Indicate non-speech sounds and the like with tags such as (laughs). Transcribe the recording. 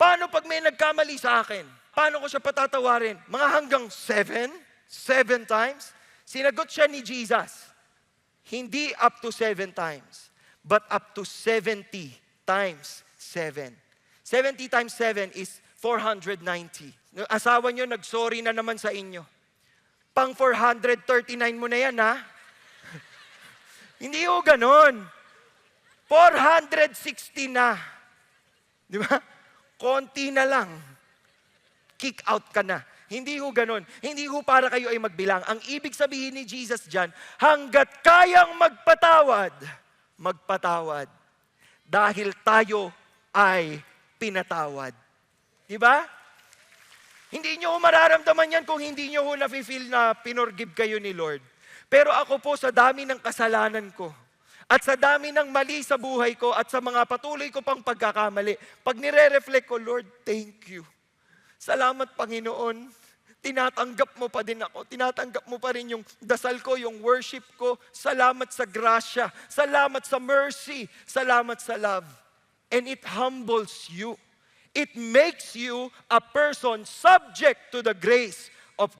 Paano pag may nagkamali sa akin? Paano ko siya patatawarin? Mga hanggang seven? Seven times? Sinagot siya ni Jesus. Hindi up to seven times, but up to 70 times seven. 70 times seven is 490. Yung Asawa nyo, nag-sorry na naman sa inyo. Pang 439 mo na yan, ha? (laughs) Hindi ho ganon. 460 na. Di ba? Konti na lang. Kick out ka na. Hindi ho ganon. Hindi ho para kayo ay magbilang. Ang ibig sabihin ni Jesus dyan, hanggat kayang magpatawad, magpatawad. Dahil tayo ay pinatawad. Di ba? Hindi nyo mararamdaman yan kung hindi nyo ho nafe-feel na pinorgive kayo ni Lord. Pero ako po sa dami ng kasalanan ko, at sa dami ng mali sa buhay ko, at sa mga patuloy ko pang pagkakamali, pag nire-reflect ko, Lord, thank you. Salamat, Panginoon. Tinatanggap mo pa din ako. Tinatanggap mo pa rin yung dasal ko, yung worship ko. Salamat sa grasya. Salamat sa mercy. Salamat sa love. And it humbles you. It makes you a person subject to the grace of